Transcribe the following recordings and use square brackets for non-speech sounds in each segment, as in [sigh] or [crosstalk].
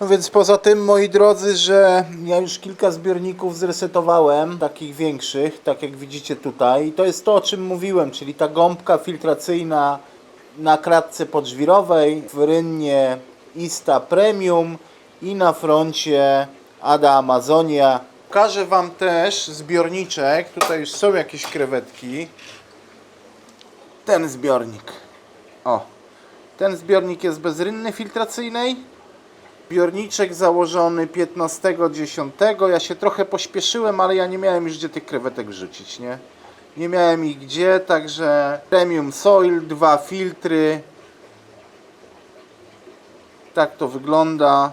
No więc poza tym, moi drodzy, że ja już kilka zbiorników zresetowałem, takich większych, tak jak widzicie tutaj. I to jest to, o czym mówiłem, czyli ta gąbka filtracyjna na klatce podżwirowej, w rynnie Ista Premium i na froncie Ada Amazonia. Pokażę Wam też zbiorniczek, tutaj już są jakieś krewetki. Ten zbiornik. O, ten zbiornik jest bez rynny filtracyjnej. Zbiorniczek założony 15.10. Ja się trochę pośpieszyłem, ale ja nie miałem już gdzie tych krewetek wrzucić, nie? Nie miałem ich gdzie, także Premium Soil, dwa filtry. Tak to wygląda.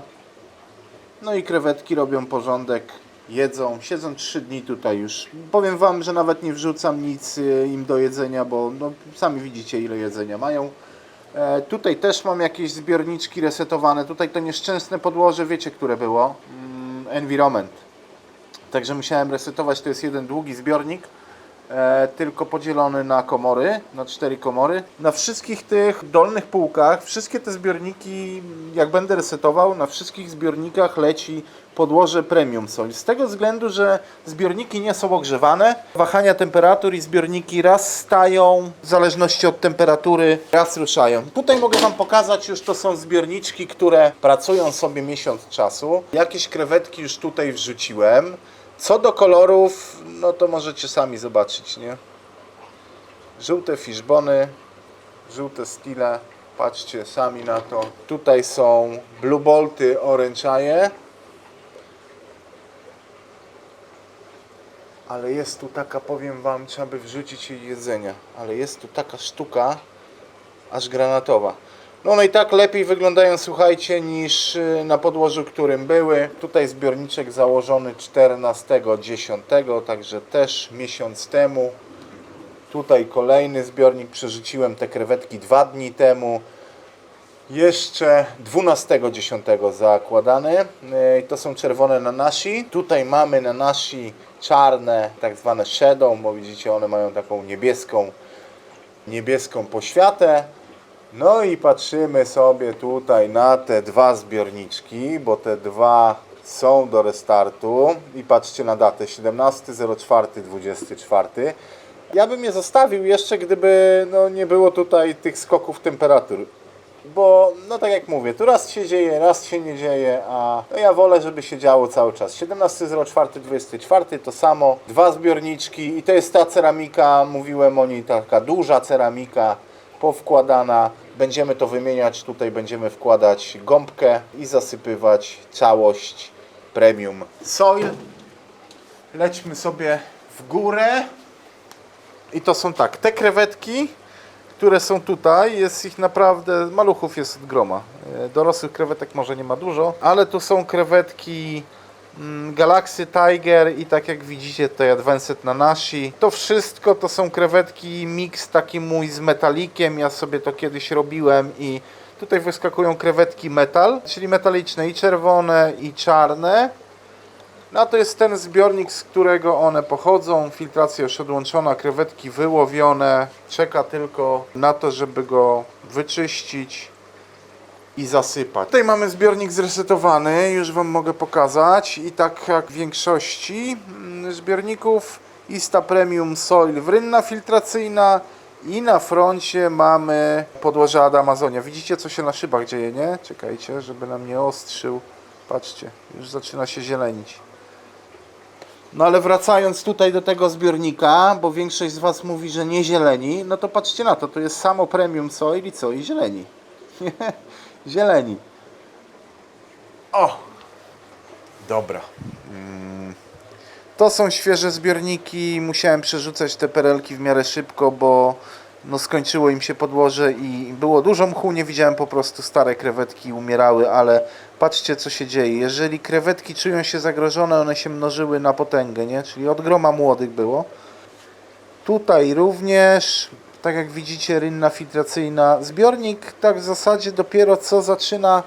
No i krewetki robią porządek, jedzą. Siedzą 3 dni tutaj już. Powiem Wam, że nawet nie wrzucam nic y, im do jedzenia, bo no, sami widzicie ile jedzenia mają. E, tutaj też mam jakieś zbiorniczki resetowane. Tutaj to nieszczęsne podłoże, wiecie które było? Mm, Environment. Także musiałem resetować, to jest jeden długi zbiornik, e, tylko podzielony na komory, na cztery komory. Na wszystkich tych dolnych półkach, wszystkie te zbiorniki, jak będę resetował, na wszystkich zbiornikach leci podłoże premium soil. Z tego względu, że zbiorniki nie są ogrzewane, wahania temperatur i zbiorniki raz stają, w zależności od temperatury, raz ruszają. Tutaj mogę Wam pokazać, już to są zbiorniczki, które pracują sobie miesiąc czasu. Jakieś krewetki już tutaj wrzuciłem. Co do kolorów, no to możecie sami zobaczyć, nie? Żółte fishbony, żółte stile, patrzcie sami na to. Tutaj są blue bolty eye. Ale jest tu taka, powiem Wam, trzeba by wrzucić jej jedzenia. Ale jest tu taka sztuka, aż granatowa. No one i tak lepiej wyglądają, słuchajcie, niż y, na podłożu, którym były. Tutaj zbiorniczek założony 14.10, także też miesiąc temu. Tutaj kolejny zbiornik, przerzuciłem te krewetki dwa dni temu. Jeszcze 12.10 zakładany. Yy, To są czerwone nanashi. Tutaj mamy nanashi czarne, tak zwane shadow, bo widzicie one mają taką niebieską, niebieską poświatę. No i patrzymy sobie tutaj na te dwa zbiorniczki, bo te dwa są do restartu. I patrzcie na datę 17.04.24. Ja bym je zostawił jeszcze, gdyby no, nie było tutaj tych skoków temperatur. Bo, no tak jak mówię, tu raz się dzieje, raz się nie dzieje, a no ja wolę, żeby się działo cały czas. 17.04.24 to samo, dwa zbiorniczki i to jest ta ceramika, mówiłem o niej, taka duża ceramika powkładana. Będziemy to wymieniać, tutaj będziemy wkładać gąbkę i zasypywać całość premium soil. Lećmy sobie w górę. I to są tak, te krewetki, które są tutaj, jest ich naprawdę, maluchów jest groma. E, Dorosłych krewetek może nie ma dużo, ale tu są krewetki Galaxy Tiger i tak jak widzicie tutaj Advanced Nanashi. To wszystko to są krewetki mix taki mój z metalikiem, ja sobie to kiedyś robiłem i tutaj wyskakują krewetki metal, czyli metaliczne i czerwone i czarne. No to jest ten zbiornik, z którego one pochodzą. Filtracja już odłączona, krewetki wyłowione. Czeka tylko na to, żeby go wyczyścić i zasypać. Tutaj mamy zbiornik zresetowany, już Wam mogę pokazać. I tak jak w większości mm, zbiorników Ista Premium Soil wrynna filtracyjna i na froncie mamy podłoże Ada Amazonia. Widzicie co się na szybach dzieje, nie? Czekajcie, żeby nam nie ostrzył. Patrzcie, już zaczyna się zielenić. No ale wracając tutaj do tego zbiornika, bo większość z Was mówi, że nie zieleni, no to patrzcie na to, to jest samo premium soil i co? I zieleni. [laughs] zieleni. O! Dobra. Mm. To są świeże zbiorniki, musiałem przerzucać te perelki w miarę szybko, bo no skończyło im się podłoże i było dużo mchu, nie widziałem po prostu stare krewetki umierały, ale patrzcie co się dzieje. Jeżeli krewetki czują się zagrożone, one się mnożyły na potęgę, nie? Czyli od groma młodych było. Tutaj również, tak jak widzicie, rynna filtracyjna. Zbiornik tak w zasadzie dopiero co zaczyna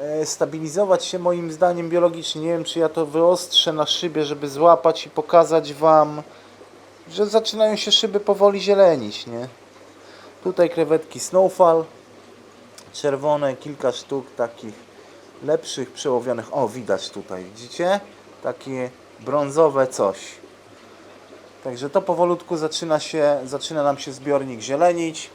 e, stabilizować się moim zdaniem biologicznie. Nie wiem, czy ja to wyostrzę na szybie, żeby złapać i pokazać Wam, że zaczynają się szyby powoli zielenić, nie? Tutaj krewetki Snowfall, czerwone, kilka sztuk takich lepszych przełowionych. O, widać tutaj, widzicie? Takie brązowe coś. Także to powolutku zaczyna się, zaczyna nam się zbiornik zielenić.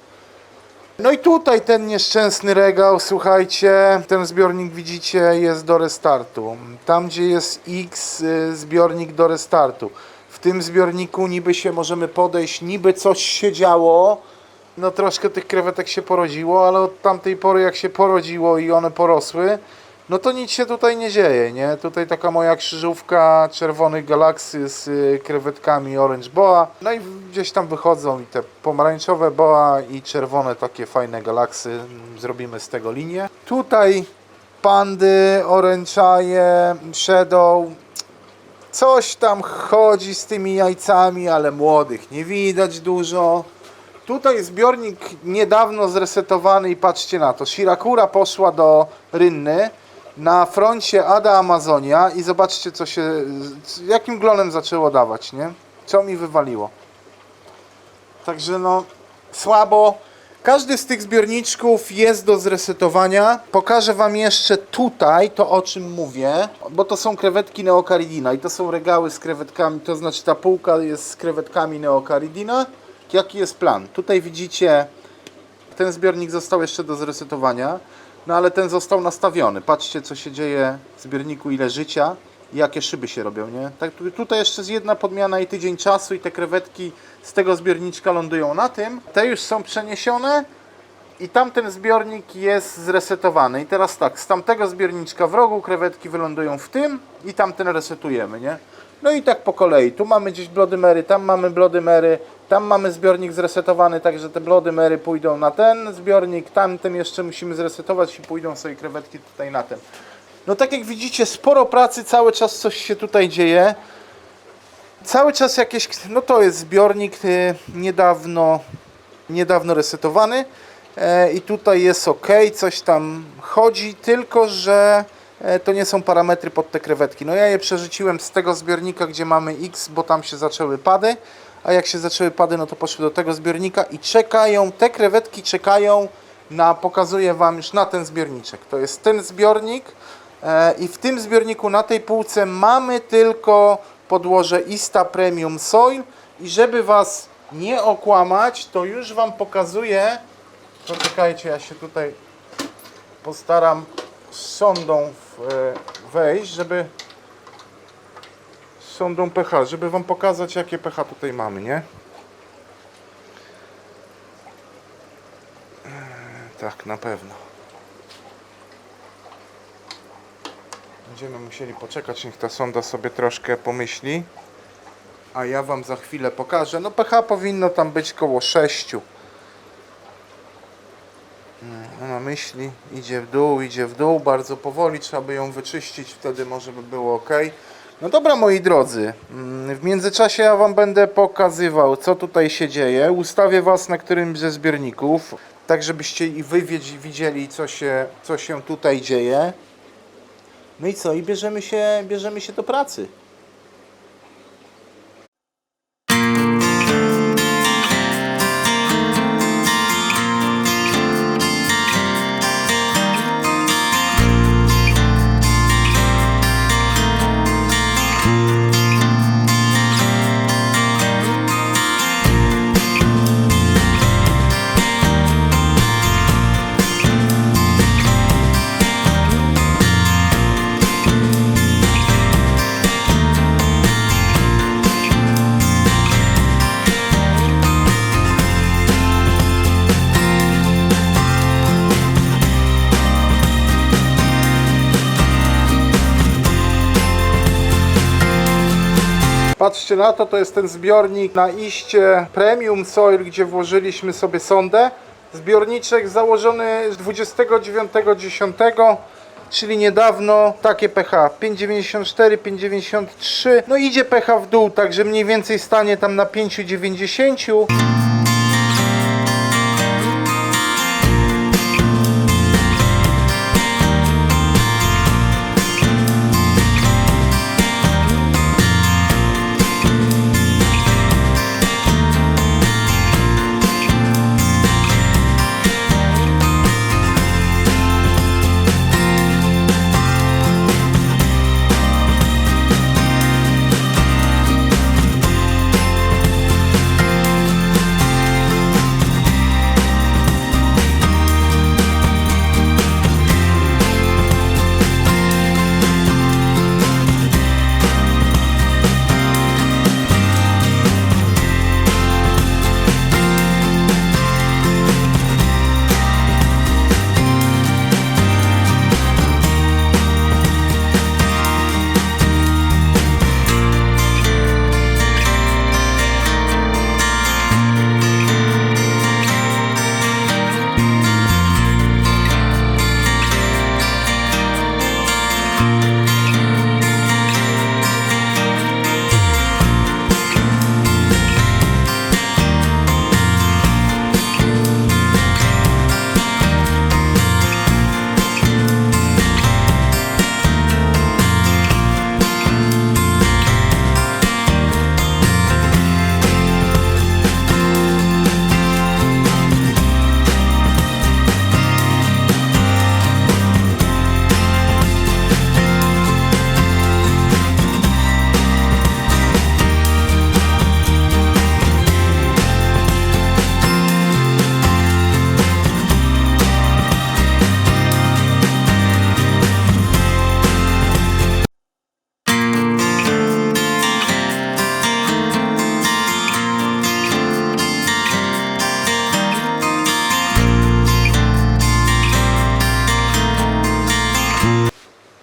No i tutaj ten nieszczęsny regał, słuchajcie, ten zbiornik widzicie jest do restartu. Tam gdzie jest X, y, zbiornik do restartu. W tym zbiorniku niby się możemy podejść, niby coś się działo. No troszkę tych krewetek się porodziło, ale od tamtej pory jak się porodziło i one porosły, no to nic się tutaj nie dzieje, nie? Tutaj taka moja krzyżówka czerwonych galaksy z y, krewetkami Orange Boa. No i gdzieś tam wychodzą i te pomarańczowe boa i czerwone takie fajne galaksy. Mm, Zrobimy z tego linię. Tutaj pandy, oręczaje, shadow. Coś tam chodzi z tymi jajcami, ale młodych nie widać dużo. Tutaj zbiornik niedawno zresetowany i patrzcie na to. Shirakura poszła do Rynny na froncie Ada Amazonia i zobaczcie co się, jakim glonem zaczęło dawać, nie? Co mi wywaliło. Także no, słabo. Każdy z tych zbiorniczków jest do zresetowania. Pokażę Wam jeszcze tutaj to, o czym mówię, bo to są krewetki Neocaridina i to są regały z krewetkami, to znaczy ta półka jest z krewetkami Neocaridina. Jaki jest plan? Tutaj widzicie, ten zbiornik został jeszcze do zresetowania, no ale ten został nastawiony. Patrzcie, co się dzieje w zbiorniku, ile życia jakie szyby się robią, nie? Tak, tu- tutaj jeszcze jest jedna podmiana i tydzień czasu i te krewetki z tego zbiorniczka lądują na tym. Te już są przeniesione i tamten zbiornik jest zresetowany. I teraz tak, z tamtego zbiorniczka w rogu krewetki wylądują w tym i tamten resetujemy, nie? No i tak po kolei. Tu mamy gdzieś blodymery, tam mamy blodymery, tam mamy zbiornik zresetowany, także te blodymery pójdą na ten zbiornik, tamten jeszcze musimy zresetować i pójdą sobie krewetki tutaj na ten. No tak jak widzicie, sporo pracy, cały czas coś się tutaj dzieje. Cały czas jakieś, no to jest zbiornik y, niedawno, niedawno resetowany e, i tutaj jest ok, coś tam chodzi, tylko że to nie są parametry pod te krewetki. No ja je przerzuciłem z tego zbiornika, gdzie mamy X, bo tam się zaczęły pady, a jak się zaczęły pady, no to poszły do tego zbiornika i czekają, te krewetki czekają na, pokazuję Wam już na ten zbiorniczek. To jest ten zbiornik e, i w tym zbiorniku na tej półce mamy tylko podłoże Ista Premium Soil i żeby Was nie okłamać, to już Wam pokazuję, poczekajcie, ja się tutaj postaram sondą e, wejść, żeby sondą pH, żeby Wam pokazać jakie pH tutaj mamy, nie? E, Tak, na pewno. Będziemy musieli poczekać, niech ta sonda sobie troszkę pomyśli. A ja Wam za chwilę pokażę. No pH powinno tam być koło 6. Ona myśli, idzie w dół, idzie w dół, bardzo powoli, trzeba by ją wyczyścić, wtedy może by było ok. No dobra moi drodzy, mm, w międzyczasie ja Wam będę pokazywał co tutaj się dzieje. Ustawię Was na którymś ze zbiorników, tak żebyście i Wy widzieli co się, co się tutaj dzieje. No i co? I bierzemy się, bierzemy się do pracy. Na to, to jest ten zbiornik na iście Premium Soil, gdzie włożyliśmy sobie sondę. Zbiorniczek założony z 29.10, czyli niedawno, takie pH 5,94, 5,93. No idzie pH w dół, także mniej więcej stanie tam na 5,90.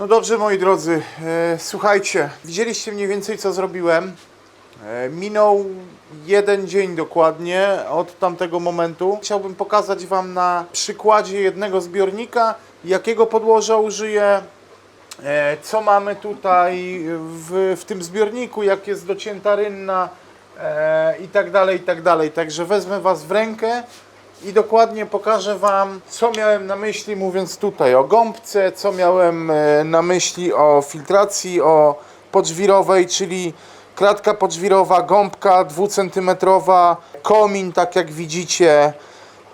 No dobrze, moi drodzy, e, słuchajcie, widzieliście mniej więcej co zrobiłem. E, minął jeden dzień dokładnie od tamtego momentu. Chciałbym pokazać Wam na przykładzie jednego zbiornika, jakiego podłoża użyję, e, co mamy tutaj w, w tym zbiorniku, jak jest docięta rynna e, i tak dalej, i tak dalej. Także wezmę Was w rękę i dokładnie pokażę Wam, co miałem na myśli mówiąc tutaj o gąbce, co miałem e, na myśli o filtracji, o podżwirowej, czyli kratka podżwirowa, gąbka dwucentymetrowa, komin, tak jak widzicie.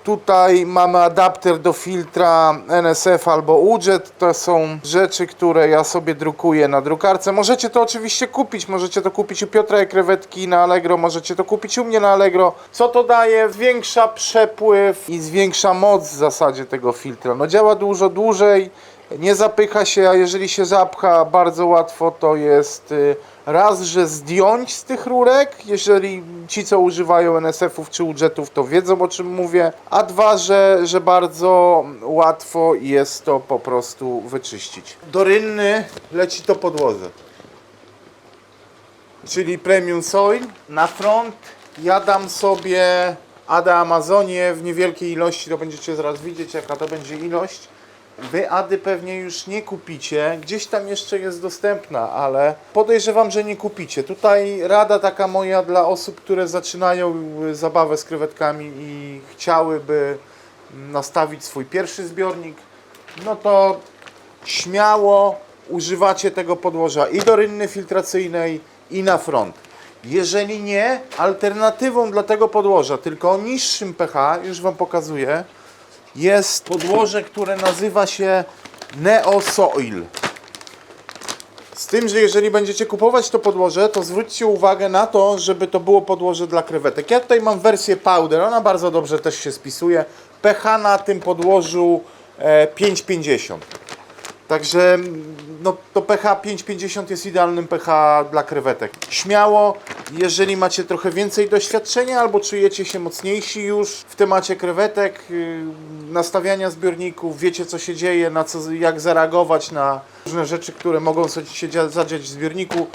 Tutaj mamy adapter do filtra NSF albo UJET. To są rzeczy, które ja sobie drukuję na drukarce. Możecie to oczywiście kupić. Możecie to kupić u Piotra i Krewetki na Allegro. Możecie to kupić u mnie na Allegro. Co to daje? Zwiększa przepływ i zwiększa moc w zasadzie tego filtra. No działa dużo dłużej. Nie zapycha się, a jeżeli się zapcha bardzo łatwo, to jest y, raz, że zdjąć z tych rurek, jeżeli ci, co używają NSF-ów czy UJETów, to wiedzą o czym mówię, a dwa, że, że bardzo łatwo jest to po prostu wyczyścić. Do rynny leci to podłoże, czyli Premium Soil. Na front ja dam sobie Ada Amazonię w niewielkiej ilości, to będziecie zaraz widzieć jaka to będzie ilość. Wy Ady pewnie już nie kupicie, gdzieś tam jeszcze jest dostępna, ale podejrzewam, że nie kupicie. Tutaj rada taka moja dla osób, które zaczynają y, zabawę z krewetkami i chciałyby nastawić swój pierwszy zbiornik, no to śmiało używacie tego podłoża i do rynny filtracyjnej i na front. Jeżeli nie, alternatywą dla tego podłoża, tylko o niższym pH, już Wam pokazuję, jest podłoże, które nazywa się Neo Soil. Z tym, że jeżeli będziecie kupować to podłoże, to zwróćcie uwagę na to, żeby to było podłoże dla krewetek. Ja tutaj mam wersję powder, ona bardzo dobrze też się spisuje. pH na tym podłożu e, 5,50. Także no, to pH 5,50 jest idealnym pH dla krewetek. Śmiało, jeżeli macie trochę więcej doświadczenia albo czujecie się mocniejsi już w temacie krewetek, yy, nastawiania zbiorników, wiecie co się dzieje, na co, jak zareagować na różne rzeczy, które mogą się dzia- zadziać w zbiorniku,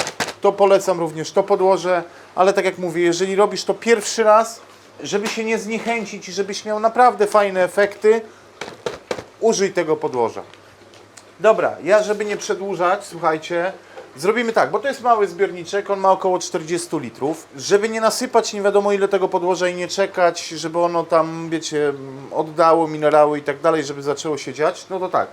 to polecam również to podłoże, ale tak jak mówię, jeżeli robisz to pierwszy raz, żeby się nie zniechęcić i żebyś miał naprawdę fajne efekty, użyj tego podłoża. Dobra, ja żeby nie przedłużać, słuchajcie, zrobimy tak, bo to jest mały zbiorniczek, on ma około 40 litrów. Żeby nie nasypać nie wiadomo ile tego podłoża i nie czekać, żeby ono tam, wiecie, oddało minerały i tak dalej, żeby zaczęło się dziać, no to tak.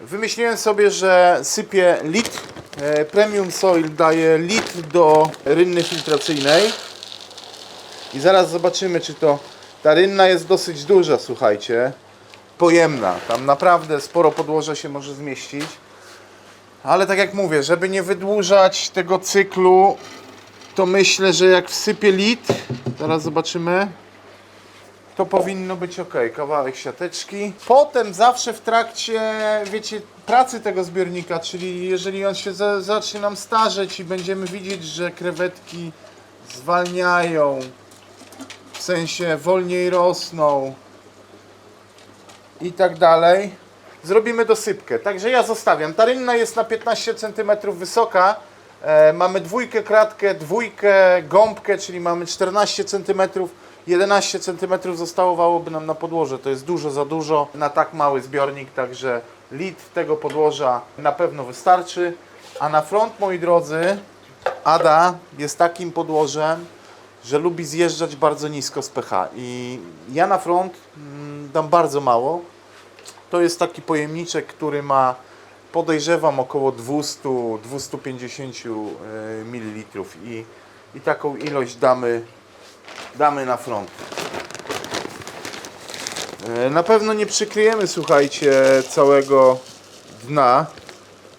Wymyśliłem sobie, że sypię litr, e, Premium Soil daje litr do rynny filtracyjnej i zaraz zobaczymy, czy to, ta rynna jest dosyć duża, słuchajcie pojemna. Tam naprawdę sporo podłoża się może zmieścić. Ale tak jak mówię, żeby nie wydłużać tego cyklu, to myślę, że jak wsypię litr, zaraz zobaczymy, to powinno być ok. Kawałek siateczki. Potem zawsze w trakcie, wiecie, pracy tego zbiornika, czyli jeżeli on się za, zacznie nam starzeć i będziemy widzieć, że krewetki zwalniają, w sensie wolniej rosną, i tak dalej. Zrobimy dosypkę. Także ja zostawiam. Ta rynna jest na 15 cm wysoka. E, mamy dwójkę kratkę, dwójkę gąbkę, czyli mamy 14 cm. 11 cm zostałoby nam na podłoże. To jest dużo za dużo na tak mały zbiornik, także litr tego podłoża na pewno wystarczy. A na front, moi drodzy, Ada jest takim podłożem, że lubi zjeżdżać bardzo nisko z pH. I ja na front mm, dam bardzo mało. To jest taki pojemniczek, który ma podejrzewam około 200-250 ml i, i taką ilość damy, damy na front. E, Na pewno nie przykryjemy, słuchajcie, całego dna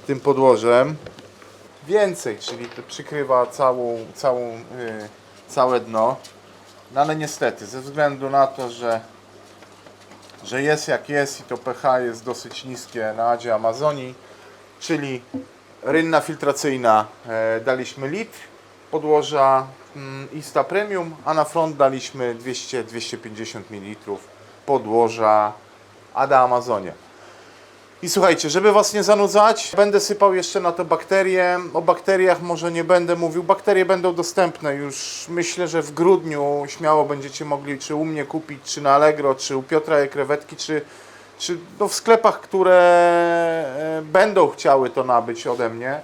tym podłożem. Więcej, czyli to przykrywa całą, całą, y, całe dno. No ale niestety, ze względu na to, że że jest jak jest i to pH jest dosyć niskie na Adzie Amazonii, czyli rynna filtracyjna e, daliśmy litr, podłoża mm, Ista Premium, a na front daliśmy 200-250 ml podłoża Ada Amazonia. I słuchajcie, żeby Was nie zanudzać, będę sypał jeszcze na to bakterie. O bakteriach może nie będę mówił. Bakterie będą dostępne już myślę, że w grudniu śmiało będziecie mogli czy u mnie kupić, czy na Allegro, czy u Piotra je krewetki, czy, czy no w sklepach, które e, będą chciały to nabyć ode mnie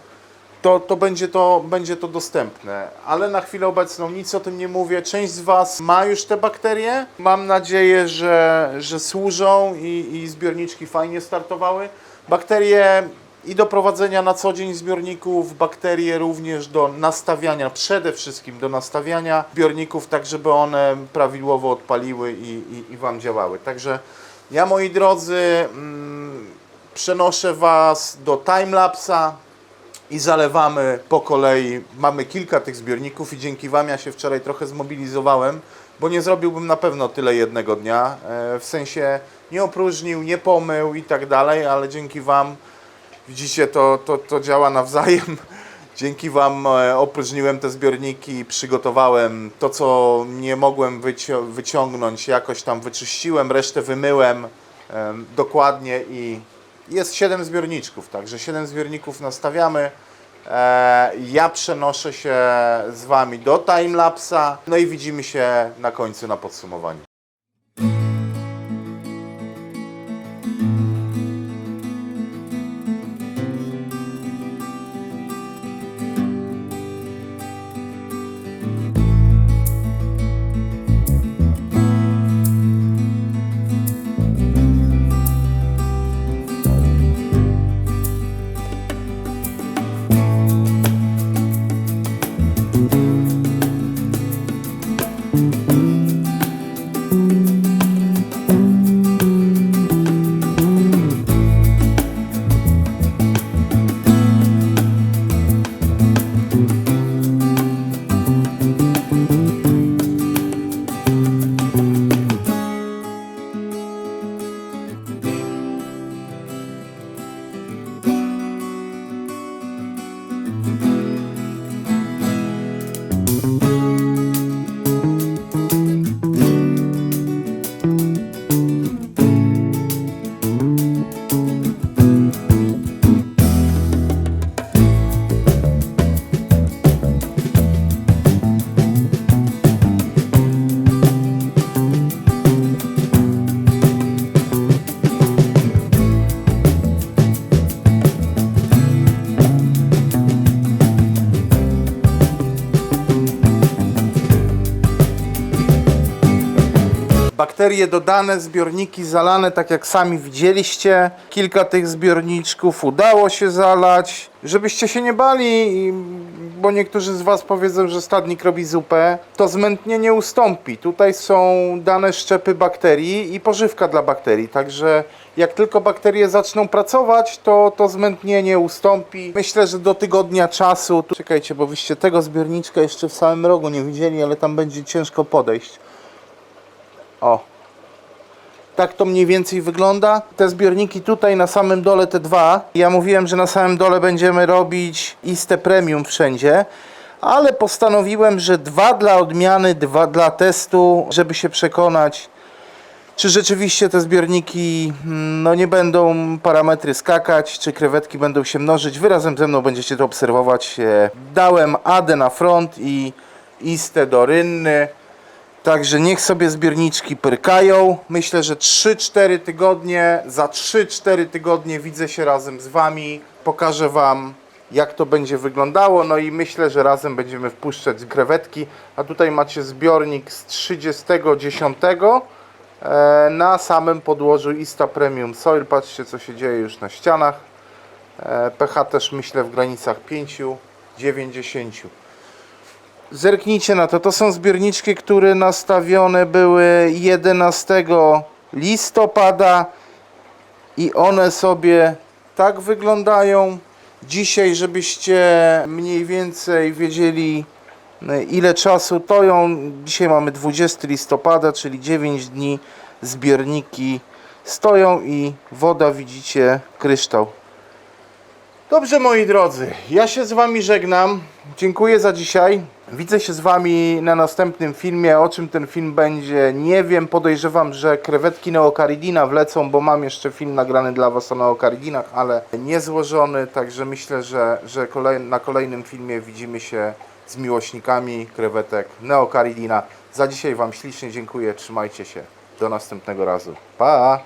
to, to, będzie to będzie to dostępne. Ale na chwilę obecną nic o tym nie mówię. Część z Was ma już te bakterie. Mam nadzieję, że, że służą i, i zbiorniczki fajnie startowały. Bakterie i do prowadzenia na co dzień zbiorników, bakterie również do nastawiania, przede wszystkim do nastawiania zbiorników, tak żeby one prawidłowo odpaliły i, i, i Wam działały. Także ja moi drodzy mm, przenoszę Was do timelapsa i zalewamy po kolei. Mamy kilka tych zbiorników i dzięki Wam ja się wczoraj trochę zmobilizowałem, bo nie zrobiłbym na pewno tyle jednego dnia. E, W sensie nie opróżnił, nie pomył i tak dalej, ale dzięki Wam widzicie, to, to, to działa nawzajem. [laughs] Dzięki Wam e, opróżniłem te zbiorniki, przygotowałem to, co nie mogłem wycio- wyciągnąć, jakoś tam wyczyściłem, resztę wymyłem em, dokładnie i jest 7 zbiorniczków, także 7 zbiorników nastawiamy. E, ja przenoszę się z Wami do timelapsa, no i widzimy się na końcu na podsumowaniu. Bakterie dodane, zbiorniki zalane, tak jak sami widzieliście. Kilka tych zbiorniczków udało się zalać. Żebyście się nie bali, bo niektórzy z Was powiedzą, że stadnik robi zupę, to zmętnienie ustąpi. Tutaj są dane szczepy bakterii i pożywka dla bakterii, także jak tylko bakterie zaczną pracować, to to zmętnienie ustąpi. Myślę, że do tygodnia czasu. Tu- Czekajcie, bo wyście tego zbiorniczka jeszcze w samym rogu nie widzieli, ale tam będzie ciężko podejść. O. Tak to mniej więcej wygląda. Te zbiorniki tutaj na samym dole, te dwa. Ja mówiłem, że na samym dole będziemy robić iste premium wszędzie. Ale postanowiłem, że dwa dla odmiany, dwa dla testu, żeby się przekonać, czy rzeczywiście te zbiorniki mm, no, nie będą parametry skakać, czy krewetki będą się mnożyć. Wy razem ze mną będziecie to obserwować. E, Dałem Adę na front i Iste do rynny. Także niech sobie zbiorniczki pyrkają. Myślę, że 3-4 tygodnie, za 3-4 tygodnie widzę się razem z Wami. Pokażę Wam, jak to będzie wyglądało. No i myślę, że razem będziemy wpuszczać krewetki. A tutaj macie zbiornik z 30.10 e, na samym podłożu Ista Premium Soil. Patrzcie, co się dzieje już na ścianach. E, pH też myślę w granicach 5-90. Zerknijcie na to. To są zbiorniczki, które nastawione były 11 listopada i one sobie tak wyglądają. Dzisiaj, żebyście mniej więcej wiedzieli e, ile czasu toją. Dzisiaj mamy 20 listopada, czyli 9 dni zbiorniki stoją i woda widzicie kryształ. Dobrze, moi drodzy, ja się z Wami żegnam. Dziękuję za dzisiaj. Widzę się z Wami na następnym filmie. O czym ten film będzie, nie wiem. Podejrzewam, że krewetki neokaridina wlecą, bo mam jeszcze film nagrany dla Was o neokaridinach, ale nie złożony. Także myślę, że, że kolej, na kolejnym filmie widzimy się z miłośnikami krewetek neokaridina. Za dzisiaj Wam ślicznie dziękuję. Trzymajcie się. Do następnego razu. Pa!